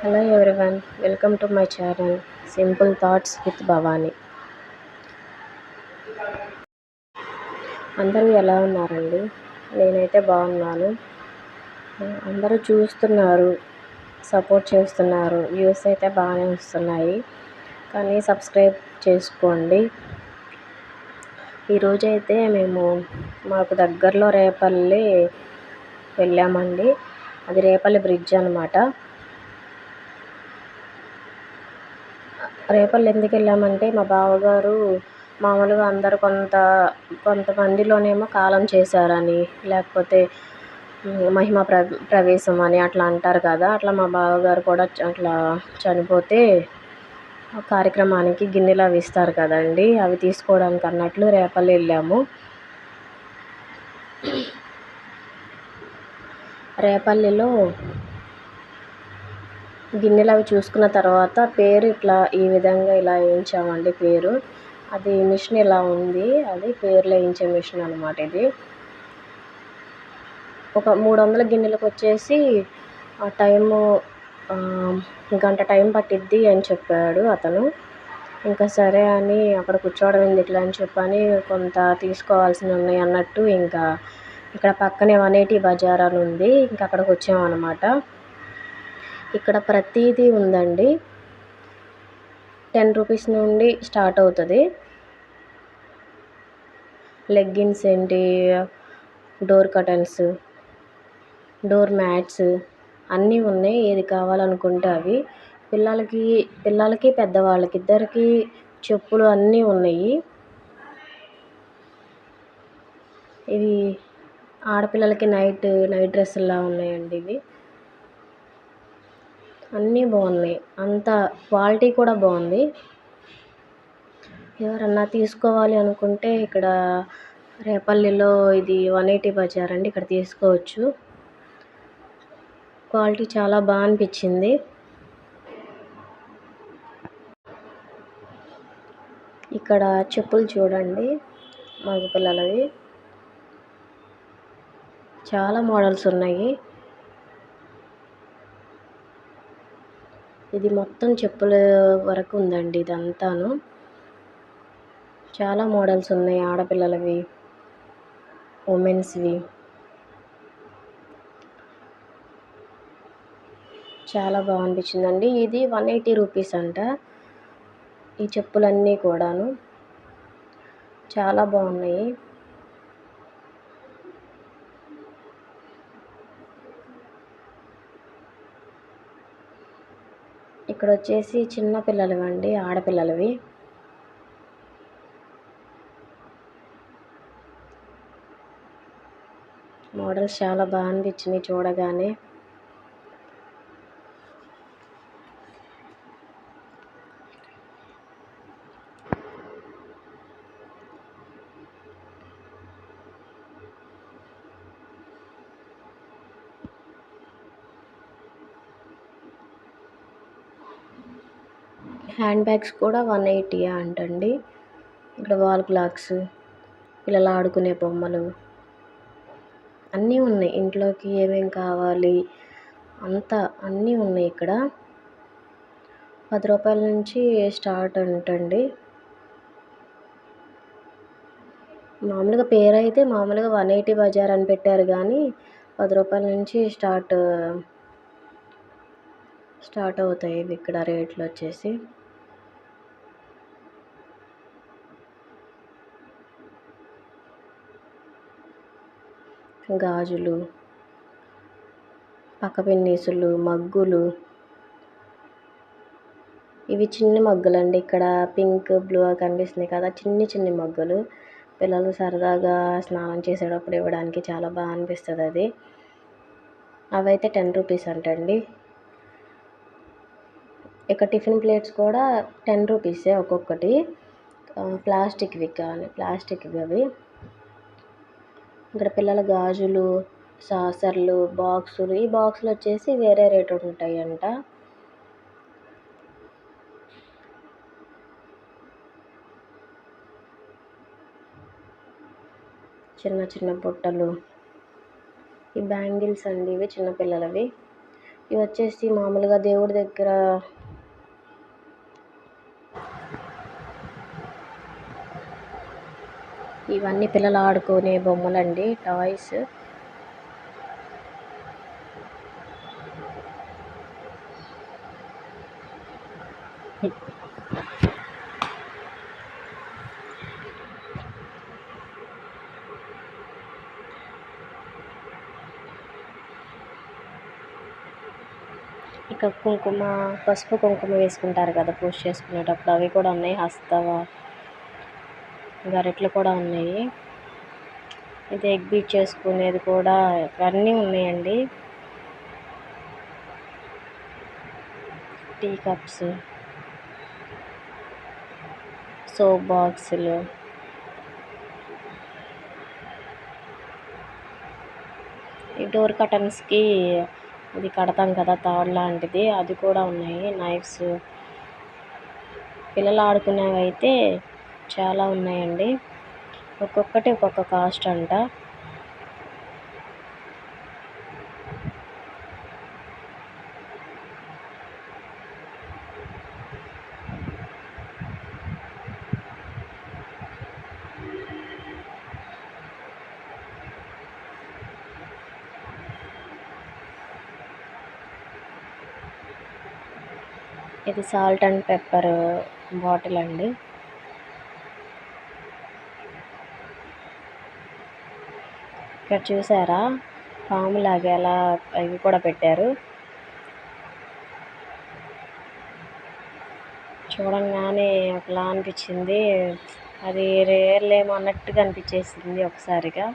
Hello everyone welcome to my channel simple thoughts with Bhavani అందరూ ఎలా ఉన్నారండి? నేనైతే బాగున్నాను. అందరూ చూస్తున్నారు సపోర్ట్ చేస్తున్నారు వ్యూస్ అయితే బాగానే వస్తున్నాయి. కానీ సబ్స్క్రైబ్ చేసుకోండి. ఈరోజైతే మేము మాకు దగ్గరలో రేపల్లి వెళ్ళామండి. అది రేపల్లి బ్రిడ్జ్ అనమాట రేపల్లి ఎందుకు వెళ్ళామంటే మా బావగారు మామూలుగా అందరు కొంత కొంతమందిలోనేమో కాలం చేశారని లేకపోతే మహిమ ప్ర ప్రవేశం అని అట్లా అంటారు కదా అట్లా మా బావగారు కూడా అట్లా చనిపోతే కార్యక్రమానికి గిన్నెలు అవి ఇస్తారు కదండి అవి తీసుకోవడానికి అన్నట్లు రేపల్లి వెళ్ళాము. రేపల్లిలో గిన్నెలు అవి చూసుకున్న తర్వాత పేరు ఇట్లా ఈ విధంగా ఇలా వేయించామండి పేరు. అది మిషన్ ఇలా ఉంది అది పేర్లు వేయించే మిషన్ అనమాట ఇది. ఒక మూడు వందల గిన్నెలకు వచ్చేసి ఆ టైము గంట టైం పట్టిద్ది అని చెప్పాడు అతను. ఇంకా సరే అని అక్కడ కూర్చోవడం ఇట్లా అని చెప్పని కొంత తీసుకోవాల్సి ఉన్నాయి అన్నట్టు ఇంకా ఇక్కడ పక్కనే వన్ ఎయిటీ బజార్ అని ఉంది ఇంకా అక్కడికి వచ్చామన్నమాట. ఇక్కడ ప్రతీది ఉందండి. టెన్ రూపీస్ నుండి స్టార్ట్ అవుతుంది. లెగ్గిన్స్ ఏంటి డోర్ కటన్స్ డోర్ మ్యాట్స్ అన్నీ ఉన్నాయి. ఏది కావాలనుకుంటే అవి. పిల్లలకి పిల్లలకి పెద్దవాళ్ళకి ఇద్దరికి చెప్పులు అన్నీ ఉన్నాయి. ఇవి ఆడపిల్లలకి నైట్ నైట్ డ్రెస్సుల్లా ఉన్నాయండి ఇవి. అన్నీ బాగున్నాయి. అంత క్వాలిటీ కూడా బాగుంది. ఎవరన్నా తీసుకోవాలి అనుకుంటే ఇక్కడ రేపల్లిలో ఇది వన్ ఎయిటీ బజార్ అండి ఇక్కడ తీసుకోవచ్చు. క్వాలిటీ చాలా బాగా అనిపించింది. ఇక్కడ చెప్పులు చూడండి మగపిల్లలవి. చాలా మోడల్స్ ఉన్నాయి. ఇది మొత్తం చెప్పుల వరకు ఉందండి ఇదంతాను. చాలా మోడల్స్ ఉన్నాయి ఆడపిల్లలవి ఉమెన్స్వి. చాలా బాగనిపించిందండి. ఇది వన్ ఎయిటీ రూపీస్ అంట. ఈ చెప్పులన్నీ కూడాను. చాలా బాగున్నాయి. ఇక్కడ వచ్చేసి చిన్న పిల్లలు అండి ఆడపిల్లలవి. మోడల్స్ చాలా బాగా అనిపించినాయి చూడగానే. హ్యాండ్ బ్యాగ్స్ కూడా వన్ ఎయిటీ అంటండి. ఇక్కడ వాల్ క్లాక్స్ పిల్లలు ఆడుకునే బొమ్మలు అన్నీ ఉన్నాయి. ఇంట్లోకి ఏమేమి కావాలి అంతా అన్నీ ఉన్నాయి ఇక్కడ. పది రూపాయల నుంచి స్టార్ట్ అంటండి. మామూలుగా పేరు అయితే మామూలుగా వన్ ఎయిటీ బజార్ అని పెట్టారు కానీ పది రూపాయల నుంచి స్టార్ట్ స్టార్ట్ అవుతాయి ఇవి ఇక్కడ రేట్లు వచ్చేసి. గాజులు పక్క పిన్నీసులు మగ్గులు. ఇవి చిన్ని మగ్గులండి. ఇక్కడ పింక్ బ్లూ కనిపిస్తుంది కదా. చిన్ని చిన్ని మగ్గులు. పిల్లలు సరదాగా స్నానం చేసేటప్పుడు ఇవ్వడానికి చాలా బాగా అనిపిస్తుంది అది. అవైతే టెన్ రూపీస్ అంటండి. ఇక టిఫిన్ ప్లేట్స్ కూడా టెన్ రూపీసే ఒక్కొక్కటి. ప్లాస్టిక్వి కానీ ప్లాస్టిక్వి అవి. ఇక్కడ పిల్లల గాజులు సాసర్లు బాక్సులు ఈ బాక్సులు వచ్చేసి వేరే రేట్ ఉంటాయంట. చిన్న చిన్న బుట్టలు. ఈ బ్యాంగిల్స్ అండి ఇవి చిన్నపిల్లలవి ఇవి వచ్చేసి మామూలుగా దేవుడి దగ్గర ఇవన్నీ పిల్లలు ఆడుకునే బొమ్మలండి టాయ్స్. ఇక కుంకుమ పసుపు కుంకుమ వేసుకుంటారు కదా పూజ చేసుకునేటప్పుడు అవి కూడా ఉన్నాయి. హస్తవ గరిటలు కూడా ఉన్నాయి. ఇది ఎగ్ బీట్ చేసుకునేది కూడా అన్నీ ఉన్నాయండి. టీ కప్స్ సోప్ బాక్సులు ఈ డోర్ కటన్స్కి ఇది కడతాం కదా తాడు లాంటిది అది కూడా ఉన్నాయి. నైఫ్స్. పిల్లలు ఆడుకునేవి అయితే చాలా ఉన్నాయండి. ఒక్కొక్కటి ఒక్కొక్క కాస్ట్ అంట. ఇది సాల్ట్ అండ్ పెప్పర్ బాటిల్ అండి. ఇక్కడ చూసారా? పాములాగా ఎలా అవి కూడా పెట్టారు. చూడంగానే ఒకలా అనిపించింది. అది రేర్లేమో అన్నట్టుగా అనిపించేసింది ఒకసారిగా.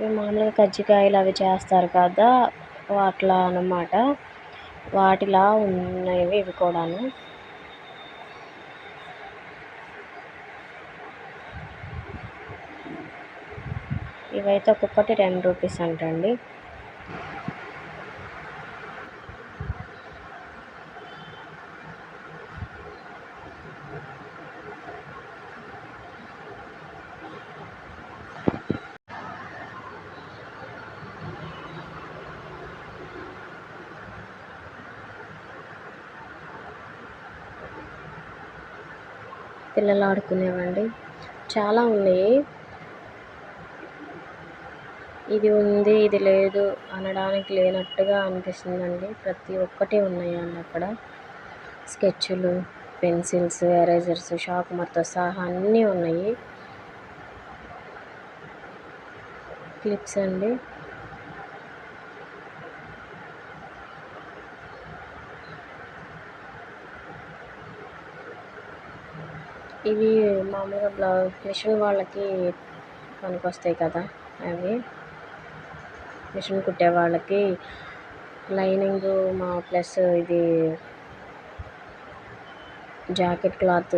మామూలుగా కజ్జికాయలు అవి చేస్తారు కదా అట్లా అన్నమాట. వాటిలా ఉన్నవి ఇవి కూడాను. ఇవైతే ఒక్కొక్కటి టెన్ రూపీస్ అంటండి. పిల్లలు ఆడుకునేవండి. చాలా ఉన్నాయి. ఇది ఉంది ఇది లేదు అనడానికి లేనట్టుగా అనిపిస్తుందండి. ప్రతి ఒక్కటి ఉన్నాయండి అక్కడ. స్కెచ్లు పెన్సిల్స్ ఎరేజర్స్ షార్ప్నర్తో సహా అన్నీ ఉన్నాయి. క్లిప్స్ అండి. ఇవి మామూలుగా బ్లౌజ్ మిషన్ వాళ్ళకి పనికొస్తాయి కదా అవి. మిషన్ కుట్టే వాళ్ళకి లైనింగ్ మా ప్లస్ ఇది జాకెట్ క్లాత్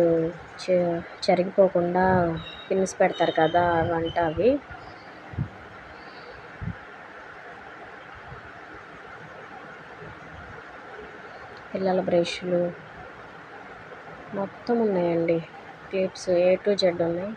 చెరిగిపోకుండా పిన్స్ పెడతారు కదా అవంట అవి. పిల్లల బ్రష్లు మొత్తం ఉన్నాయండి. క్లిప్స్ ఏ టు జెడ్ ఉన్నాయి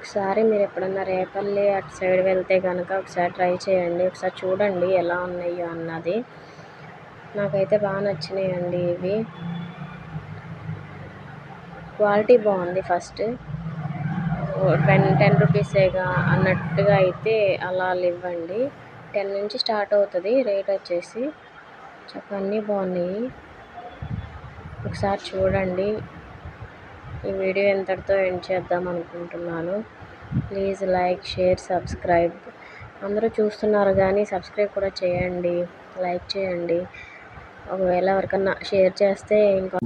ఒకసారి మీరు ఎప్పుడన్నా రేపల్లి అటు సైడ్ వెళ్తే కనుక ఒకసారి ట్రై చేయండి. ఒకసారి చూడండి ఎలా ఉన్నాయో అన్నది. నాకైతే బాగా నచ్చినాయండి ఇవి. క్వాలిటీ బాగుంది ఫస్ట్. టెన్ టెన్ రూపీసేగా అన్నట్టుగా అయితే అలా ఇవ్వండి టెన్ నుంచి స్టార్ట్ అవుతుంది రేట్ వచ్చేసి. చక్క అన్నీ బాగున్నాయి. ఒకసారి చూడండి. ఈ వీడియో ఇంతటితో ఎండ్ చేద్దాం అనుకుంటున్నాను. Please like share subscribe. అందరూ చూస్తున్నారు కానీ సబ్స్క్రైబ్ కూడా చేయండి. లైక్ చేయండి. ఒకవేళ ఎవరికన్నా షేర్ చేస్తే ఇంకా